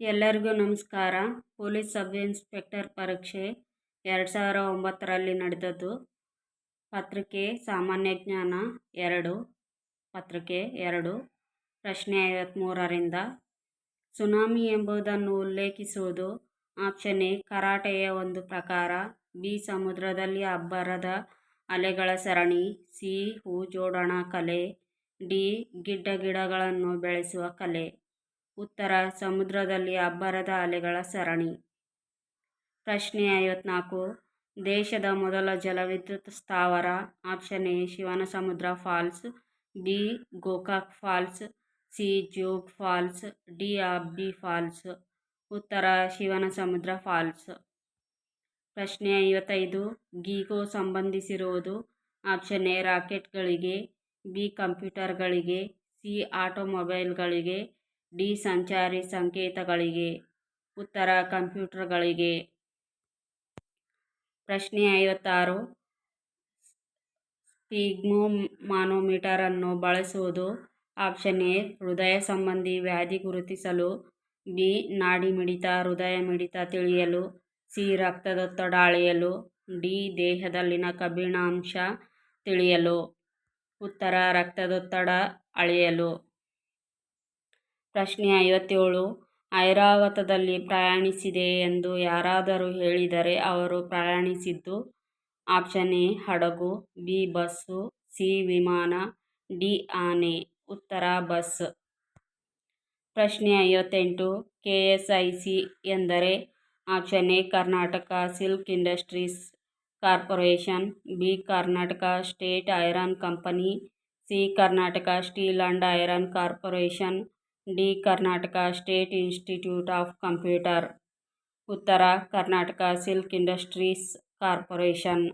ಎಲ್ಲರಿಗೂ ನಮಸ್ಕಾರ. Police sub inspector ಪರೀಕ್ಷೆ ಎರಡು ಸಾವಿರ ಒಂಬತ್ತರಲ್ಲಿ ನಡೆದದ್ದು. ಪತ್ರಿಕೆ ಸಾಮಾನ್ಯ ಜ್ಞಾನ ಎರಡು, ಪತ್ರಿಕೆ ಎರಡು, ಪ್ರಶ್ನೆ ಐವತ್ತ್ಮೂರರಿಂದ ಸುನಾಮಿ ಎಂಬುದನ್ನು ಉಲ್ಲೇಖಿಸುವುದು ಆಪ್ಷನ್ ಎ, ಕರಾಟೆಯ ಒಂದು ಪ್ರಕಾರ, ಬಿ, ಸಮುದ್ರದಲ್ಲಿ ಅಬ್ಬರದ ಅಲೆಗಳ ಸರಣಿ, ಸಿ, ಹೂ ಜೋಡಣಾ ಕಲೆ, ಡಿ, ಗಿಡ್ಡ ಗಿಡಗಳನ್ನು ಬೆಳೆಸುವ ಕಲೆ. ಉತ್ತರ ಸಮುದ್ರದಲ್ಲಿ ಅಬ್ಬರದ ಅಲೆಗಳ ಸರಣಿ. ಪ್ರಶ್ನೆ ಐವತ್ನಾಲ್ಕು. ದೇಶದ ಮೊದಲ ಜಲವಿದ್ಯುತ್ ಸ್ಥಾವರ option A Shivanasamudra falls, B Gokak falls, C Jog falls, D Abbi falls. ಉತ್ತರ ಶಿವನ ಸಮುದ್ರ ಫಾಲ್ಸ್. ಪ್ರಶ್ನೆ ಐವತ್ತೈದು. ಗೀಗೋ ಸಂಬಂಧಿಸಿರುವುದು ಆಪ್ಷನ್ ಎ ರಾಕೆಟ್ಗಳಿಗೆ, ಬಿ ಕಂಪ್ಯೂಟರ್ಗಳಿಗೆ, ಸಿ ಆಟೋಮೊಬೈಲ್ಗಳಿಗೆ ಡಿ ಸಂಚಾರಿ ಸಂಕೇತಗಳಿಗೆ, ಉತ್ತರ ಕಂಪ್ಯೂಟರ್ಗಳಿಗೆ. ಪ್ರಶ್ನೆ ಐವತ್ತಾರು. ಸ್ಪಿಗ್ಮೋಮಾನೋಮೀಟರ್ ಅನ್ನು ಬಳಸುವುದು ಆಪ್ಷನ್ ಎ, ಹೃದಯ ಸಂಬಂಧಿ ವ್ಯಾಧಿ ಗುರುತಿಸಲು, ಬಿ ನಾಡಿ ಮಿಡಿತ ಹೃದಯ ಮಿಡಿತ ತಿಳಿಯಲು, ಸಿ, ರಕ್ತದೊತ್ತಡ ಅಳೆಯಲು, ಡಿ, ದೇಹದಲ್ಲಿನ ಕಬ್ಬಿಣಾಂಶ ತಿಳಿಯಲು. ಉತ್ತರ, ರಕ್ತದೊತ್ತಡ ಅಳೆಯಲು. ಪ್ರಶ್ನೆ ಐವತ್ತೇಳು, ಐರಾವತದಲ್ಲಿ ಪ್ರಯಾಣಿಸಿದೆ ಎಂದು ಯಾರಾದರೂ ಹೇಳಿದರೆ ಅವರು ಪ್ರಯಾಣಿಸಿದ್ದು, ಆಪ್ಷನ್ ಎ, ಹಡಗು, ಬಿ, ಬಸ್ಸು, ಸಿ, ವಿಮಾನ, ಡಿ, ಆನೆ. ಉತ್ತರ, ಬಸ್. ಪ್ರಶ್ನೆ ಐವತ್ತೆಂಟು ಕೆ ಎಸ್ ಐ ಸಿ ಎಂದರೆ option A, Karnataka silk industries corporation, B, Karnataka state iron company, C, Karnataka steel and iron corporation D Karnataka state institute of computer, ಉತ್ತರ Karnataka silk industries corporation.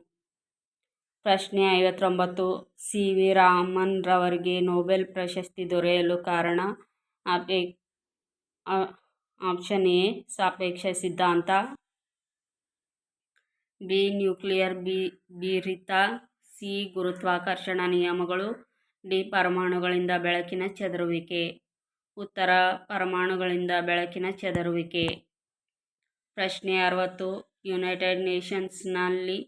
ಪ್ರಶ್ನೆ ಐವತ್ತೊಂಬತ್ತು, C. V. Raman ರವರಿಗೆ Nobel ಪ್ರಶಸ್ತಿ ದೊರೆಯಲು ಕಾರಣ app option A, ಸಾಪೇಕ್ಷ ಸಿದ್ಧಾಂತ. B, nuclear B, ಬೀರಿತ. ಸಿ, ಗುರುತ್ವಾಕರ್ಷಣ ನಿಯಮಗಳು. ಡಿ, ಪರಮಾಣುಗಳಿಂದ ಬೆಳಕಿನ ಚದುರುವಿಕೆ. ಉತ್ತರ ಪರಮಾಣುಗಳಿಂದ ಬೆಳಕಿನ ಚದರುವಿಕೆ. ಪ್ರಶ್ನೆ ಅರವತ್ತು. ಯುನೈಟೆಡ್ ನೇಷನ್ಸ್ನಲ್ಲಿ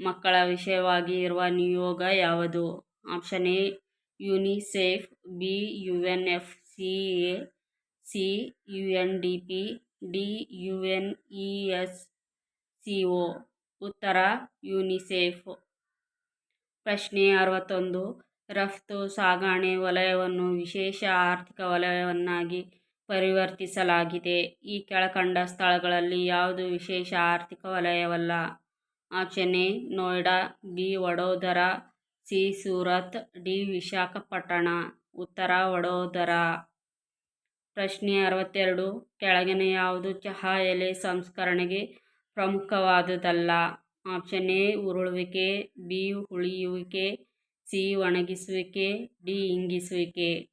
ಮಕ್ಕಳ ವಿಷಯವಾಗಿ ಇರುವ ನಿಯೋಗ ಯಾವುದು? Option A, UNICEF, B U N F C A C U N D P D U N E S C O ಉತ್ತರ, ಯುನಿಸೆಫ್. ಪ್ರಶ್ನೆ ಅರವತ್ತೊಂದು. ರಫ್ತು, ಸಾಗಣೆ ವಲಯವನ್ನು ವಿಶೇಷ ಆರ್ಥಿಕ ವಲಯವನ್ನಾಗಿ ಪರಿವರ್ತಿಸಲಾಗಿದೆ. ಈ ಕೆಳಕಂಡ ಸ್ಥಳಗಳಲ್ಲಿ ಯಾವುದು ವಿಶೇಷ ಆರ್ಥಿಕ ವಲಯವಲ್ಲ? A Noida, B Vadodara, C Surat, D Visakhapatnam. ಉತ್ತರ ವಡೋದರ. ಪ್ರಶ್ನೆ ಅರವತ್ತೆರಡು. ಕೆಳಗಿನ ಯಾವುದು ಚಹಾ ಎಲೆ ಸಂಸ್ಕರಣೆಗೆ ಪ್ರಮುಖವಾದುದಲ್ಲ? ಆಪ್ಷನ್ ಎ, ಉರುಳುವಿಕೆ, ಬಿ, ಹುಳಿಯುವಿಕೆ ಸಿ ಒಣಗಿಸುವಿಕೆ, ಡಿ ಇಂಗಿಸುವಿಕೆ,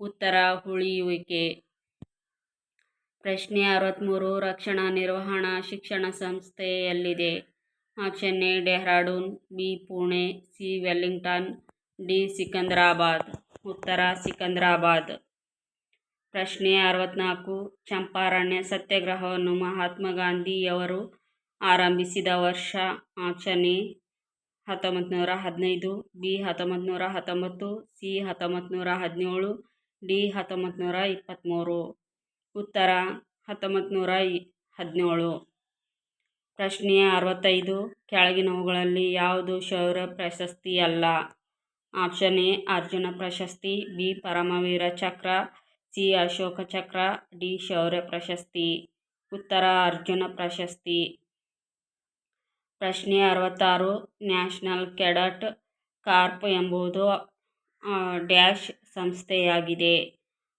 ಉತ್ತರ ಹುಳಿಯುವಿಕೆ. ಪ್ರಶ್ನೆ ಅರವತ್ತ್ಮೂರು ರಕ್ಷಣಾ ನಿರ್ವಹಣಾ ಶಿಕ್ಷಣ ಸಂಸ್ಥೆಯಲ್ಲಿದೆ. Option A, Dehradun, B, Pune, C, Wellington, D, Secunderabad. ಉತ್ತರ ಸಿಕಂದ್ರಾಬಾದ್. ಪ್ರಶ್ನೆ ಅರವತ್ತ್ನಾಲ್ಕು ಚಂಪಾರಣ್ಯ ಸತ್ಯಾಗ್ರಹವನ್ನು ಮಹಾತ್ಮ ಗಾಂಧಿಯವರು ಆರಂಭಿಸಿದ ವರ್ಷ. ಆಪ್ಷನ್ ಎ ಹತ್ತೊಂಬತ್ತು ನೂರ ಹದಿನೈದು, ಬಿ ಹತ್ತೊಂಬತ್ತು ನೂರ ಹತ್ತೊಂಬತ್ತು, ಸಿ ಹತ್ತೊಂಬತ್ತು ನೂರ ಹದಿನೇಳು, ಡಿ ಹತ್ತೊಂಬತ್ತು ನೂರ ಇಪ್ಪತ್ತ್ಮೂರು ಉತ್ತರ ಹತ್ತೊಂಬತ್ತು ನೂರ ಹದಿನೇಳು. ಪ್ರಶ್ನೆ ಅರವತ್ತೈದು ಕೆಳಗಿನವುಗಳಲ್ಲಿ ಯಾವುದು ಶೌರ್ಯ ಪ್ರಶಸ್ತಿ ಅಲ್ಲ? ಆಪ್ಷನ್ ಎ, ಅರ್ಜುನ ಪ್ರಶಸ್ತಿ, B Paramvir Chakra, C Ashoka Chakra, D ಶೌರ್ಯ ಪ್ರಶಸ್ತಿ. ಉತ್ತರ, ಅರ್ಜುನ ಪ್ರಶಸ್ತಿ. ಪ್ರಶ್ನೆ ಅರವತ್ತಾರು. ನ್ಯಾಷನಲ್ ಕೆಡಟ್ ಕಾರ್ಪ್ ಎಂಬುದು ಡ್ಯಾಶ್ ಸಂಸ್ಥೆಯಾಗಿದೆ.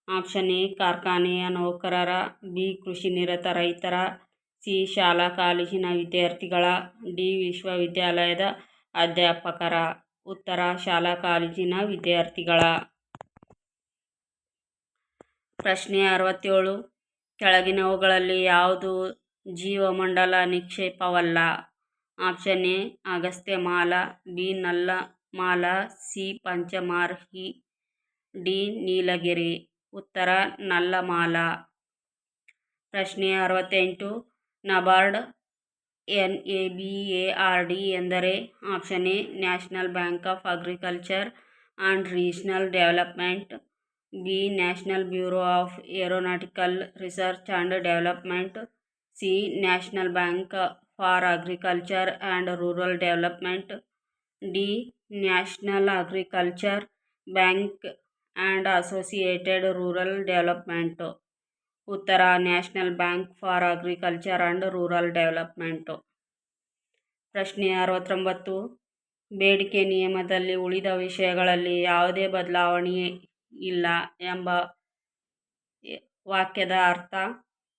ಆಪ್ಷನ್ ಎ, ಕಾರ್ಖಾನೆಯ ನೌಕರರ, ಬಿ, ಕೃಷಿ ನಿರತ ರೈತರ, ಸಿ, ಶಾಲಾ ಕಾಲೇಜಿನ ವಿದ್ಯಾರ್ಥಿಗಳ, ಡಿ, ವಿಶ್ವವಿದ್ಯಾಲಯದ ಅಧ್ಯಾಪಕರ. ಉತ್ತರ, ಶಾಲಾ ಕಾಲೇಜಿನ ವಿದ್ಯಾರ್ಥಿಗಳ. ಪ್ರಶ್ನೆ ಅರವತ್ತೇಳು. ಕೆಳಗಿನವುಗಳಲ್ಲಿ ಯಾವುದು ಜೀವಮಂಡಲ ನಿಕ್ಷೇಪವಲ್ಲ? Option A Agasthyamala B Nallamala C Pachmarhi, D Nilgiri. ಉತ್ತರ ನಲ್ಲಮಾಲ ಪ್ರಶ್ನೆ ಅರವತ್ತೆಂಟು, NABARD, N A B A R D ಎಂದರೆ option A national bank of agriculture and regional development, B national bureau of aeronautical research and development, C national bank for agriculture and rural development, D national agriculture bank and associated rural development. ಉತ್ತರ national bank for agriculture and rural development. ಪ್ರಶ್ನೆ ಅರವತ್ತೊಂಬತ್ತು. ಬೇಡಿಕೆ ನಿಯಮದಲ್ಲಿ ಉಳಿದ ವಿಷಯಗಳಲ್ಲಿ ಯಾವುದೇ ಬದಲಾವಣೆ ಇಲ್ಲ ಎಂಬ ವಾಕ್ಯದ ಅರ್ಥ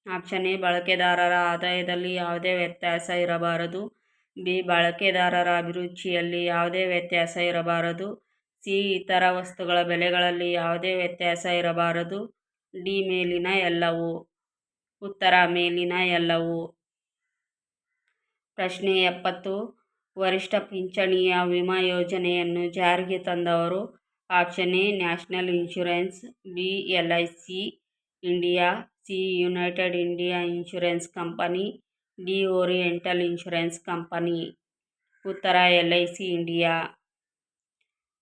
ಆಪ್ಷನ್ ಎ ಬಳಕೆದಾರರ ಆದಾಯದಲ್ಲಿ ಯಾವುದೇ ವ್ಯತ್ಯಾಸ ಇರಬಾರದು. ಬಿ, ಬಳಕೆದಾರರ ಅಭಿರುಚಿಯಲ್ಲಿ ಯಾವುದೇ ವ್ಯತ್ಯಾಸ ಇರಬಾರದು. ಸಿ, ಇತರ ವಸ್ತುಗಳ ಬೆಲೆಗಳಲ್ಲಿ ಯಾವುದೇ ವ್ಯತ್ಯಾಸ ಇರಬಾರದು. ಡಿ, ಮೇಲಿನ ಎಲ್ಲವೂ. ಉತ್ತರ, ಮೇಲಿನ ಎಲ್ಲವೂ. ಪ್ರಶ್ನೆ ಎಪ್ಪತ್ತು. ವರಿಷ್ಠ ಪಿಂಚಣಿಯ ವಿಮಾ ಯೋಜನೆಯನ್ನು ಜಾರಿಗೆ ತಂದವರು. Option A national insurance, B, L I C India C united India insurance company D oriental insurance company ಉತ್ತರ ಎಲ್ ಐ ಸಿ ಇಂಡಿಯಾ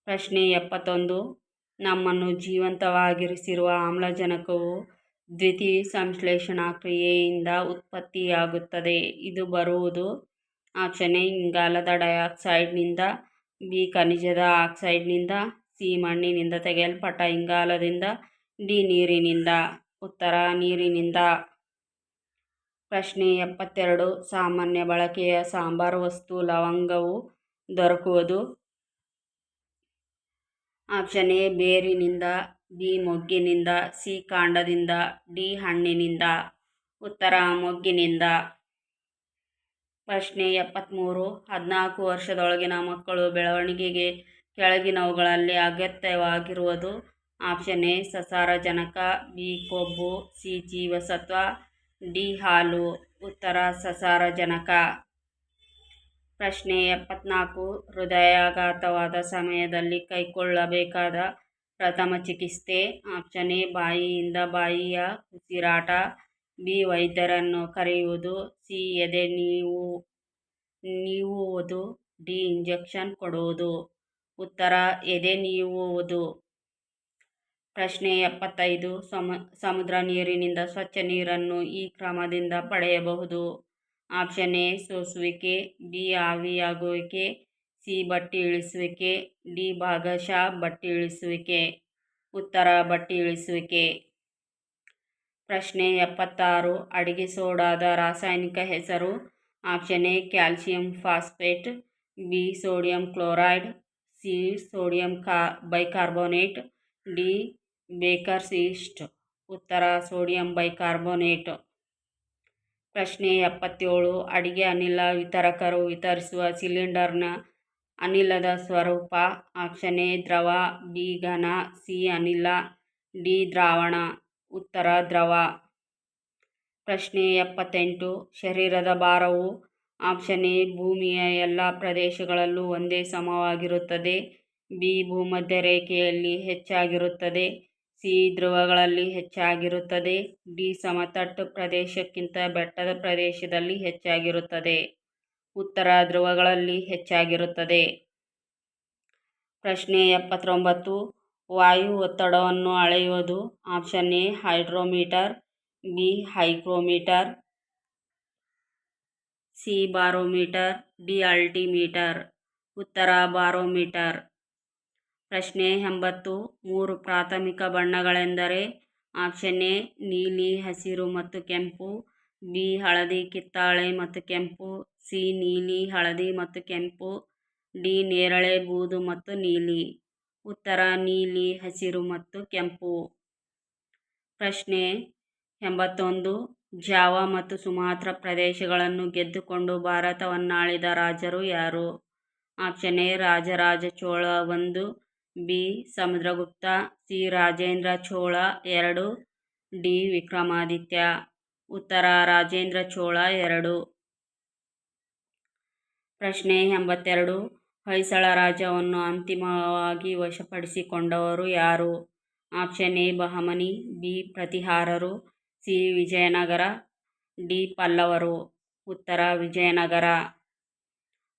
ಪ್ರಶ್ನೆ ಎಪ್ಪತ್ತೊಂದು ನಮ್ಮನ್ನು ಜೀವಂತವಾಗಿರಿಸಿರುವ ಆಮ್ಲಜನಕವು ದ್ವಿತೀಯ ಸಂಶ್ಲೇಷಣಾ ಕ್ರಿಯೆಯಿಂದ ಉತ್ಪತ್ತಿಯಾಗುತ್ತದೆ ಇದು ಬರುವುದು ಆಪ್ಷನ್ ಎ ಇಂಗಾಲದ ಡೈಆಕ್ಸೈಡ್ನಿಂದ ಬಿ ಖನಿಜದ ಆಕ್ಸೈಡ್ನಿಂದ ಸಿ ಮಣ್ಣಿನಿಂದ ತೆಗೆಯಲ್ಪಟ್ಟ ಇಂಗಾಲದಿಂದ ಡಿ ನೀರಿನಿಂದ ಉತ್ತರ ನೀರಿನಿಂದ. ಪ್ರಶ್ನೆ ಎಪ್ಪತ್ತೆರಡು. ಸಾಮಾನ್ಯ ಬಳಕೆಯ ಸಾಂಬಾರು ವಸ್ತು ಲವಂಗವು ದೊರಕುವುದು. ಆಪ್ಷನ್ ಎ, ಬೇರಿನಿಂದ, ಬಿ, ಮೊಗ್ಗಿನಿಂದ, ಸಿ, ಕಾಂಡದಿಂದ, ಡಿ, ಹಣ್ಣಿನಿಂದ. ಉತ್ತರ, ಮೊಗ್ಗಿನಿಂದ. ಪ್ರಶ್ನೆ ಎಪ್ಪತ್ತ್ಮೂರು ಹದಿನಾಲ್ಕು ವರ್ಷದೊಳಗಿನ ಮಕ್ಕಳು ಬೆಳವಣಿಗೆಗೆ ಕೆಳಗಿನವುಗಳಲ್ಲಿ ಅಗತ್ಯವಾಗಿರುವುದು. ಆಪ್ಷನ್ ಎ, ಸಸಾರಜನಕ, ಬಿ, ಕೊಬ್ಬು, ಸಿ, ಜೀವಸತ್ವ, ಡಿ, ಹಾಲು. ಉತ್ತರ, ಸಸಾರಜನಕ. ಪ್ರಶ್ನೆ ಎಪ್ಪತ್ನಾಲ್ಕು, ಹೃದಯಾಘಾತವಾದ ಸಮಯದಲ್ಲಿ ಕೈಗೊಳ್ಳಬೇಕಾದ ಪ್ರಥಮ ಚಿಕಿತ್ಸೆ. ಆಪ್ಷನ್ ಎ, ಬಾಯಿಯಿಂದ ಬಾಯಿಯ ಉಸಿರಾಟ. ಬಿ, ವೈದ್ಯರನ್ನು ಕರೆಯುವುದು. ಸಿ, ಎದೆ ನೀವು, ನೀವುವುದು. ಡಿ, ಇಂಜೆಕ್ಷನ್ ಕೊಡುವುದು. ಉತ್ತರ, ಎದೆ ನೀವುವುದು. ಪ್ರಶ್ನೆ ಎಪ್ಪತ್ತೈದು. ಸಮ, ಸಮುದ್ರ ನೀರಿನಿಂದ ಸ್ವಚ್ಛ ನೀರನ್ನು ಈ ಕ್ರಮದಿಂದ ಪಡೆಯಬಹುದು. ಆಪ್ಷನ್ ಎ, ಸೋಸುವಿಕೆ, ಬಿ, ಆವಿಯಾಗುವಿಕೆ, ಸಿ, ಬಟ್ಟಿ ಇಳಿಸುವಿಕೆ, ಡಿ, ಭಾಗಶಃ ಬಟ್ಟಿ ಇಳಿಸುವಿಕೆ. ಉತ್ತರ, ಬಟ್ಟಿ ಇಳಿಸುವಿಕೆ. ಪ್ರಶ್ನೆ ಎಪ್ಪತ್ತಾರು, ಅಡಿಗೆ ಸೋಡಾದ ರಾಸಾಯನಿಕ ಹೆಸರು. Option A, calcium phosphate, B, sodium chloride, C, sodium ಕಾ, ಬೈಕಾರ್ಬೋನೇಟ್, ಡಿ ಬೇಕರ್ಸ್ ಈಸ್ಟ್ ಉತ್ತರ, ಸೋಡಿಯಂ ಬೈಕಾರ್ಬೋನೇಟ್. ಪ್ರಶ್ನೆ ಎಪ್ಪತ್ತೇಳು. ಅಡಿಗೆ ಅನಿಲ ವಿತರಕರು ವಿತರಿಸುವ ಸಿಲಿಂಡರ್ನ ಅನಿಲದ ಸ್ವರೂಪ. ಆಪ್ಷನ್ ಎ, ದ್ರವ. ಬಿ, ಘನ. ಸಿ, ಅನಿಲ. ಡಿ, ದ್ರಾವಣ. ಉತ್ತರ, ದ್ರವ. ಪ್ರಶ್ನೆ ಎಪ್ಪತ್ತೆಂಟು. ಶರೀರದ ಭಾರವು ಆಪ್ಷನ್ ಎ, ಭೂಮಿಯ ಎಲ್ಲ ಪ್ರದೇಶಗಳಲ್ಲೂ ಒಂದೇ ಸಮವಾಗಿರುತ್ತದೆ. ಬಿ ಭೂಮಧ್ಯ ರೇಖೆಯಲ್ಲಿ ಹೆಚ್ಚಾಗಿರುತ್ತದೆ. ಸಿ ಧ್ರುವಗಳಲ್ಲಿ ಹೆಚ್ಚಾಗಿರುತ್ತದೆ. ಡಿ ಸಮತಟ್ಟು ಪ್ರದೇಶಕ್ಕಿಂತ ಬೆಟ್ಟದ ಪ್ರದೇಶದಲ್ಲಿ ಹೆಚ್ಚಾಗಿರುತ್ತದೆ. ಉತ್ತರ ಧ್ರುವಗಳಲ್ಲಿ ಹೆಚ್ಚಾಗಿರುತ್ತದೆ. ಪ್ರಶ್ನೆ ಎಪ್ಪತ್ತೊಂಬತ್ತು. ವಾಯು ಒತ್ತಡವನ್ನು ಅಳೆಯುವುದು option A, hydrometer, B, hygrometer, C, barometer, D, altimeter. ಉತ್ತರ ಬಾರೋಮೀಟರ್. ಪ್ರಶ್ನೆ ಎಂಬತ್ತು. ಮೂರು ಪ್ರಾಥಮಿಕ ಬಣ್ಣಗಳೆಂದರೆ ಆಪ್ಷನ್ ಎ, ನೀಲಿ, ಹಸಿರು ಮತ್ತು ಕೆಂಪು. ಬಿ, ಹಳದಿ, ಕಿತ್ತಾಳೆ ಮತ್ತು ಕೆಂಪು. ಸಿ, ನೀಲಿ, ಹಳದಿ ಮತ್ತು ಕೆಂಪು. ಡಿ, ನೇರಳೆ, ಬೂದು ಮತ್ತು ನೀಲಿ. ಉತ್ತರ, ನೀಲಿ, ಹಸಿರು ಮತ್ತು ಕೆಂಪು. ಪ್ರಶ್ನೆ ಎಂಬತ್ತೊಂದು. ಜಾವ ಮತ್ತು ಸುಮಾತ್ರ ಪ್ರದೇಶಗಳನ್ನು ಗೆದ್ದುಕೊಂಡು ಭಾರತವನ್ನಾಳಿದ ರಾಜರು ಯಾರು? ಆಪ್ಷನ್ ಎ, ರಾಜರಾಜ ಚೋಳ ಒಂದು. ಬಿ. ಸಮುದ್ರಗುಪ್ತ, ಸಿ. ರಾಜೇಂದ್ರ ಚೋಳ, ಎರಡು. ಡಿ. ವಿಕ್ರಮಾದಿತ್ಯ. ಉತ್ತರ, ರಾಜೇಂದ್ರ ಚೋಳ, ಎರಡು. ಪ್ರಶ್ನೆ ಎಂಬತ್ತೆರಡು. ಹೊಯ್ಸಳ ರಾಜವನ್ನು ಅಂತಿಮವಾಗಿ ವಶಪಡಿಸಿಕೊಂಡವರು ಯಾರು? Option A. ಬಹಮನಿ, ಬಿ. ಪ್ರತಿಹಾರರು, ಸಿ. ವಿಜಯನಗರ, ಡಿ. ಪಲ್ಲವರು. ಉತ್ತರ, ವಿಜಯನಗರ.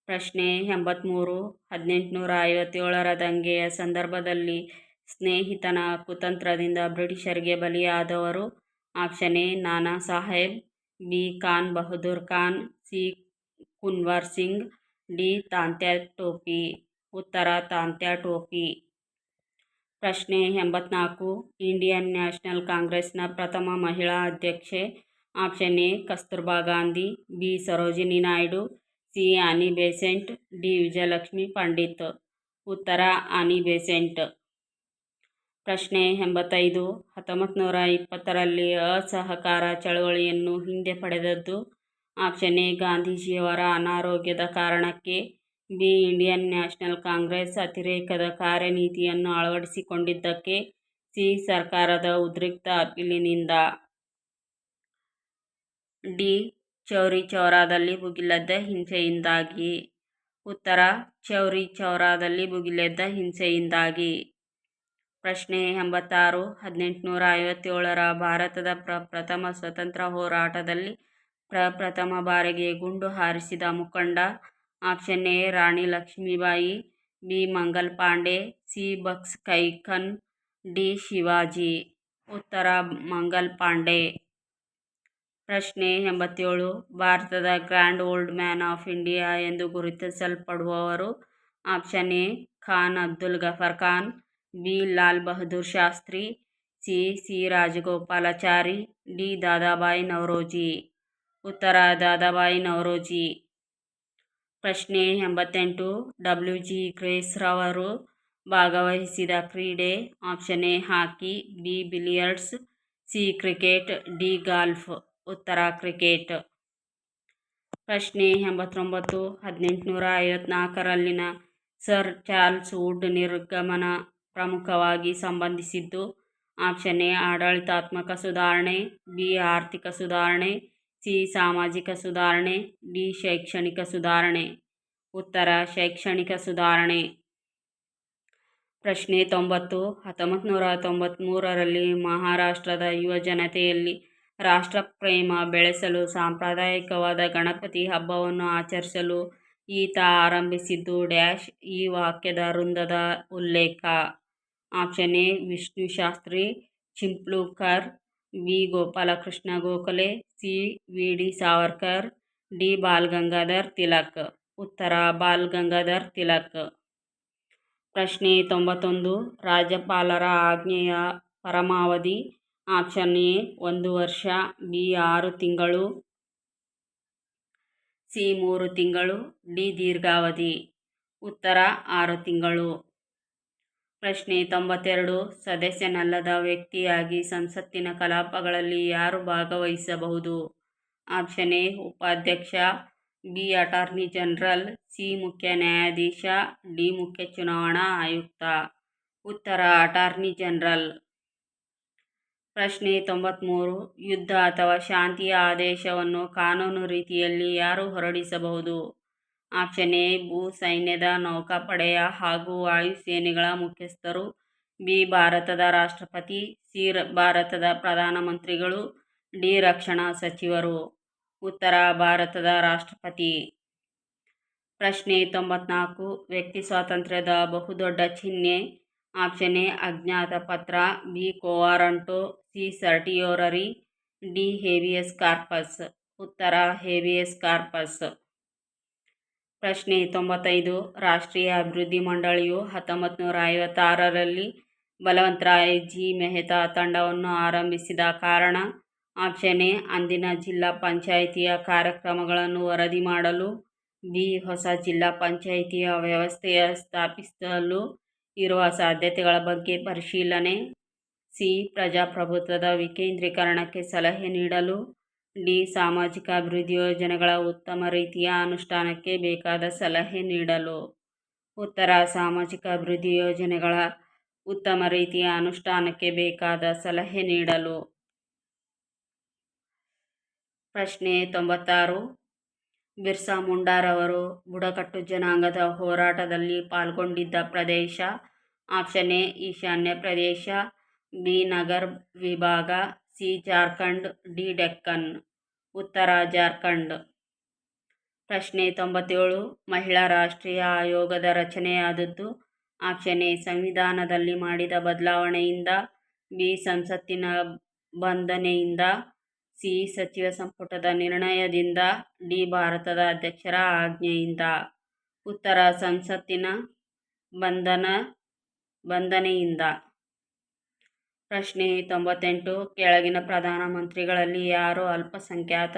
ಪ್ರಶ್ನೆ ಎಂಬತ್ತ್ಮೂರು ಹದಿನೆಂಟುನೂರ ಐವತ್ತೇಳರ ದಂಗೆಯ ಸಂದರ್ಭದಲ್ಲಿ ಸ್ನೇಹಿತನ ಕುತಂತ್ರದಿಂದ ಬ್ರಿಟಿಷರಿಗೆ ಬಲಿಯಾದವರು. Option A, Nana Sahib. B, Khan Bahadur Khan. C, Kunwar Singh. D, Tantia Tope ಉತ್ತರ, ತಾಂತ್ಯಾ ಟೋಪಿ ಪ್ರಶ್ನೆ ಎಂಬತ್ನಾಲ್ಕು, ಇಂಡಿಯನ್ ನ್ಯಾಷನಲ್ ಕಾಂಗ್ರೆಸ್ನ ಪ್ರಥಮ ಮಹಿಳಾ ಅಧ್ಯಕ್ಷೆ. Option A, Kasturba Gandhi. B, Sarojini Naidu. C Annie Besant D Vijayalakshmi Pandit ಉತ್ತರ ಆನಿ ಬೇಸೆಂಟ್ ಪ್ರಶ್ನೆ ಎಂಬತ್ತೈದು. ಹತ್ತೊಂಬತ್ತು ನೂರ ಇಪ್ಪತ್ತರಲ್ಲಿ ಅಸಹಕಾರ ಚಳವಳಿಯನ್ನು ಹಿಂದೆ ಪಡೆದದ್ದು. ಆಪ್ಷನ್ ಎ, ಗಾಂಧೀಜಿಯವರ ಅನಾರೋಗ್ಯದ ಕಾರಣಕ್ಕೆ. ಬಿ, ಇಂಡಿಯನ್ ನ್ಯಾಷನಲ್ ಕಾಂಗ್ರೆಸ್ ಅತಿರೇಕದ ಕಾರ್ಯನೀತಿಯನ್ನು ಅಳವಡಿಸಿಕೊಂಡಿದ್ದಕ್ಕೆ. ಸಿ, ಸರ್ಕಾರದ ಉದ್ರಿಕ್ತ ಅಪೀಲಿನಿಂದ. ಡಿ ಚೌರಿ ಚೌರಾದಲ್ಲಿ ಭುಗಿಲೆದ್ದ ಹಿಂಸೆಯಿಂದಾಗಿ. ಉತ್ತರ, ಚೌರಿ ಚೌರಾದಲ್ಲಿ ಭುಗಿಲೆದ್ದ ಹಿಂಸೆಯಿಂದಾಗಿ. ಪ್ರಶ್ನೆ ಎಂಬತ್ತಾರು, ಹದಿನೆಂಟುನೂರ ಐವತ್ತೇಳರ ಭಾರತದ ಪ್ರ ಪ್ರಥಮ ಸ್ವತಂತ್ರ ಹೋರಾಟದಲ್ಲಿ ಪ್ರಪ್ರಥಮ ಬಾರಿಗೆ ಗುಂಡು ಹಾರಿಸಿದ ಮುಖಂಡ, option A, Rani Lakshmibai, B, Mangal Pandey, C, Bakht Khan D, Shivaji. ಉತ್ತರ, ಮಂಗಲ್ ಪಾಂಡೆ. ಪ್ರಶ್ನೆ ಎಂಬತ್ತೇಳು. ಭಾರತದ grand old man of India ಎಂದು ಗುರುತಿಸಲ್ಪಡುವವರು option A Khan Abdul Ghaffar Khan, B Lal Bahadur Shastri, C C Rajagopalachari, D Dadabhai Naoroji. ಉತ್ತರ ದಾದಾಬಾಯಿ ನವರೋಜಿ. ಪ್ರಶ್ನೆ ಎಂಬತ್ತೆಂಟು. W G ಗ್ರೇಸ್ರವರು ಭಾಗವಹಿಸಿದ ಕ್ರೀಡೆ option A hockey, B billiards, C cricket, D golf. ಉತ್ತರ cricket. ಪ್ರಶ್ನೆ ಎಂಬತ್ತೊಂಬತ್ತು, ಹದಿನೆಂಟುನೂರ ಐವತ್ನಾಲ್ಕರಲ್ಲಿನ ಸರ್ ಚಾರ್ಲ್ಸ್ ವುಡ್ ನಿರ್ಗಮನ ಪ್ರಮುಖವಾಗಿ ಸಂಬಂಧಿಸಿದ್ದು, ಆಪ್ಷನ್ ಎ, ಆಡಳಿತಾತ್ಮಕ ಸುಧಾರಣೆ, ಬಿ, ಆರ್ಥಿಕ ಸುಧಾರಣೆ, ಸಿ, ಸಾಮಾಜಿಕ ಸುಧಾರಣೆ, ಡಿ, ಶೈಕ್ಷಣಿಕ ಸುಧಾರಣೆ. ಉತ್ತರ, ಶೈಕ್ಷಣಿಕ ಸುಧಾರಣೆ. ಪ್ರಶ್ನೆ ತೊಂಬತ್ತು ಹತ್ತೊಂಬತ್ತು ನೂರ ತೊಂಬತ್ತ್ಮೂರರಲ್ಲಿ ಮಹಾರಾಷ್ಟ್ರದ ಯುವ ಜನತೆಯಲ್ಲಿ ರಾಷ್ಟ್ರಪ್ರೇಮ ಬೆಳೆಸಲು ಸಾಂಪ್ರದಾಯಿಕವಾದ ಗಣಪತಿ ಹಬ್ಬವನ್ನು ಆಚರಿಸಲು ಈತ ಆರಂಭಿಸಿದ್ದು ಡ್ಯಾಶ್ ಈ ವಾಕ್ಯದ ವೃಂದದ ಉಲ್ಲೇಖ. Option A, Vishnu Shastri Chiplunkar B, Gopalakrishna Gokhale, C, V, D Savarkar, D Bal Gangadhar Tilak. ಉತ್ತರ ಬಾಲ್ ಗಂಗಾಧರ್ ತಿಲಕ್. ಪ್ರಶ್ನೆ ತೊಂಬತ್ತೊಂದು, ರಾಜ್ಯಪಾಲರ ಆಜ್ಞೆಯ ಪರಮಾವಧಿ ಆಪ್ಷನ್ ಎ ಒಂದು ವರ್ಷ, ಬಿ ಆರು ತಿಂಗಳು, ಸಿ ಮೂರು ತಿಂಗಳು, ಡಿ ದೀರ್ಘಾವಧಿ, ಉತ್ತರ ಆರು ತಿಂಗಳು. ಪ್ರಶ್ನೆ ತೊಂಬತ್ತೆರಡು, ಸದಸ್ಯನಲ್ಲದ ವ್ಯಕ್ತಿಯಾಗಿ ಸಂಸತ್ತಿನ ಕಲಾಪಗಳಲ್ಲಿ ಯಾರು ಭಾಗವಹಿಸಬಹುದು? ಆಪ್ಷನ್ ಎ ಉಪಾಧ್ಯಕ್ಷ, ಬಿ ಅಟಾರ್ನಿ ಜನರಲ್, ಸಿ ಮುಖ್ಯ ನ್ಯಾಯಾಧೀಶ, ಡಿ ಮುಖ್ಯ ಚುನಾವಣಾ ಆಯುಕ್ತ. ಉತ್ತರ ಅಟಾರ್ನಿ ಜನರಲ್. ಪ್ರಶ್ನೆ ತೊಂಬತ್ತ್ಮೂರು ಯುದ್ಧ ಅಥವಾ ಶಾಂತಿಯ ಆದೇಶವನ್ನು ಕಾನೂನು ರೀತಿಯಲ್ಲಿ ಯಾರು ಹೊರಡಿಸಬಹುದು? ಆಪ್ಷನ್ ಎ, ಭೂ ಸೈನ್ಯದ ನೌಕಾಪಡೆಯ ಹಾಗೂ ವಾಯುಸೇನೆಗಳ ಮುಖ್ಯಸ್ಥರು, ಬಿ, ಭಾರತದ ರಾಷ್ಟ್ರಪತಿ, ಸಿ ಭಾರತದ ಪ್ರಧಾನಮಂತ್ರಿಗಳು, ಡಿ, ರಕ್ಷಣಾ ಸಚಿವರು. ಉತ್ತರ, ಭಾರತದ ರಾಷ್ಟ್ರಪತಿ. ಪ್ರಶ್ನೆ ತೊಂಬತ್ನಾಲ್ಕು. ವ್ಯಕ್ತಿ ಸ್ವಾತಂತ್ರ್ಯದ ಬಹುದೊಡ್ಡ ಚಿಹ್ನೆ ಆಪ್ಷನ್ ಎ ಅಜ್ಞಾತ ಪತ್ರ, B quo warranto, C certiorari, D habeas corpus. ಉತ್ತರ ಹೇವಿಯಸ್ ಕಾರ್ಪಸ್. ಪ್ರಶ್ನೆ ತೊಂಬತ್ತೈದು, ರಾಷ್ಟ್ರೀಯ ಅಭಿವೃದ್ಧಿ ಮಂಡಳಿಯು ಹತ್ತೊಂಬತ್ತು ನೂರ ಐವತ್ತಾರರಲ್ಲಿ ಬಲವಂತರಾಯ್ ಜಿ ಮೆಹ್ತಾ ತಂಡವನ್ನು ಆರಂಭಿಸಿದ ಕಾರಣ ಆಪ್ಷನ್ ಎ ಅಂದಿನ ಜಿಲ್ಲಾ ಪಂಚಾಯಿತಿಯ ಕಾರ್ಯಕ್ರಮಗಳನ್ನು ವರದಿ ಮಾಡಲು, ಬಿ ಹೊಸ ಜಿಲ್ಲಾ ಪಂಚಾಯಿತಿಯ ವ್ಯವಸ್ಥೆಯ ಸ್ಥಾಪಿಸಲು ಇರುವ ಸಾಧ್ಯತೆಗಳ ಬಗ್ಗೆ ಪರಿಶೀಲನೆ ಸಿ. ಪ್ರಜಾಪ್ರಭುತ್ವದ ವಿಕೇಂದ್ರೀಕರಣಕ್ಕೆ ಸಲಹೆ ನೀಡಲು ಡಿ. ಸಾಮಾಜಿಕ ಅಭಿವೃದ್ಧಿ ಯೋಜನೆಗಳ ಉತ್ತಮ ರೀತಿಯ ಅನುಷ್ಠಾನಕ್ಕೆ ಬೇಕಾದ ಸಲಹೆ ನೀಡಲು ಉತ್ತರ ಸಾಮಾಜಿಕ ಅಭಿವೃದ್ಧಿ ಯೋಜನೆಗಳ ಉತ್ತಮ ರೀತಿಯ ಅನುಷ್ಠಾನಕ್ಕೆ ಬೇಕಾದ ಸಲಹೆ ನೀಡಲು ಪ್ರಶ್ನೆ ತೊಂಬತ್ತಾರು. ಬಿರ್ಸಾ ಮುಂಡಾರವರು ಬುಡಕಟ್ಟು ಜನಾಂಗದ ಹೋರಾಟದಲ್ಲಿ ಪಾಲ್ಗೊಂಡಿದ್ದ ಪ್ರದೇಶ. ಆಪ್ಷನ್ ಎ, ಈಶಾನ್ಯ ಪ್ರದೇಶ. ಬಿ, ನಗರ್ ವಿಭಾಗ. ಸಿ, ಜಾರ್ಖಂಡ್. ಡಿ, ಡೆಕ್ಕನ್. ಉತ್ತರ ಜಾರ್ಖಂಡ್. ಪ್ರಶ್ನೆ ತೊಂಬತ್ತೇಳು, ಮಹಿಳಾ ರಾಷ್ಟ್ರೀಯ ಆಯೋಗದ ರಚನೆಯಾದದ್ದು. ಆಪ್ಷನ್ ಎ, ಸಂವಿಧಾನದಲ್ಲಿ ಮಾಡಿದ ಬದಲಾವಣೆಯಿಂದ. ಬಿ, ಸಂಸತ್ತಿನ ಬಂಧನೆಯಿಂದ. ಸಿ. ಸಚಿವ ಸಂಪುಟದ ನಿರ್ಣಯದಿಂದ ಡಿ. ಭಾರತದ ಅಧ್ಯಕ್ಷರ ಆಜ್ಞೆಯಿಂದ ಉತ್ತರ ಸಂಸತ್ತಿನ ಬಂಧನ, ಬಂಧನೆಯಿಂದ. ಪ್ರಶ್ನೆ ತೊಂಬತ್ತೆಂಟು, ಕೆಳಗಿನ ಪ್ರಧಾನಮಂತ್ರಿಗಳಲ್ಲಿ ಯಾರು ಅಲ್ಪಸಂಖ್ಯಾತ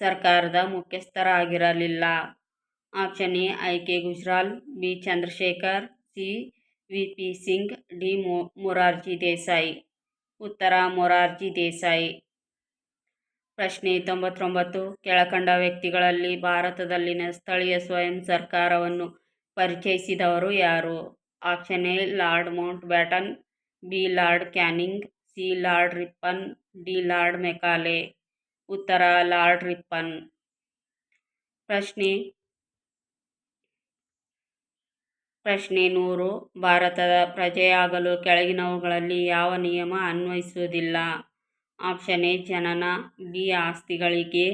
ಸರ್ಕಾರದ ಮುಖ್ಯಸ್ಥರಾಗಿರಲಿಲ್ಲ? Option A, I. K. Gujral, B. Chandrashekhar, C. V. P. Singh, D. ಮೊ, ಮೊರಾರ್ಜಿ ದೇಸಾಯಿ. ಉತ್ತರ, ಮೊರಾರ್ಜಿ ದೇಸಾಯಿ. ಪ್ರಶ್ನೆ ತೊಂಬತ್ತೊಂಬತ್ತು. ಕೆಳಕಂಡ ವ್ಯಕ್ತಿಗಳಲ್ಲಿ ಭಾರತದಲ್ಲಿನ ಸ್ಥಳೀಯ ಸ್ವಯಂ ಸರ್ಕಾರವನ್ನು ಪರಿಚಯಿಸಿದವರು ಯಾರು? Option A, Lord Mountbatten B, Lord Canning, C, Lord Ripon, D, Lord Macaulay. ಉತ್ತರ, ಲಾರ್ಡ್ ರಿಪ್ಪನ್. ಪ್ರಶ್ನೆ ಪ್ರಶ್ನೆ ನೂರು. ಭಾರತದ ಪ್ರಜೆಯಾಗಲು ಕೆಳಗಿನವುಗಳಲ್ಲಿ ಯಾವ ನಿಯಮ ಅನ್ವಯಿಸುವುದಿಲ್ಲ? ಆಪ್ಷನ್ ಎ, ಜನನ, ಬಿ, ಆಸ್ತಿಗಳಿಗೆ,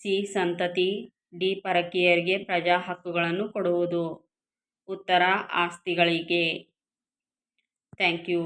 ಸಿ, ಸಂತತಿ, ಡಿ, ಪರಕೀಯರಿಗೆ ಪ್ರಜಾ ಹಕ್ಕುಗಳನ್ನು ಕೊಡುವುದು. ಉತ್ತರ, ಆಸ್ತಿಗಳಿಗೆ. Thank you.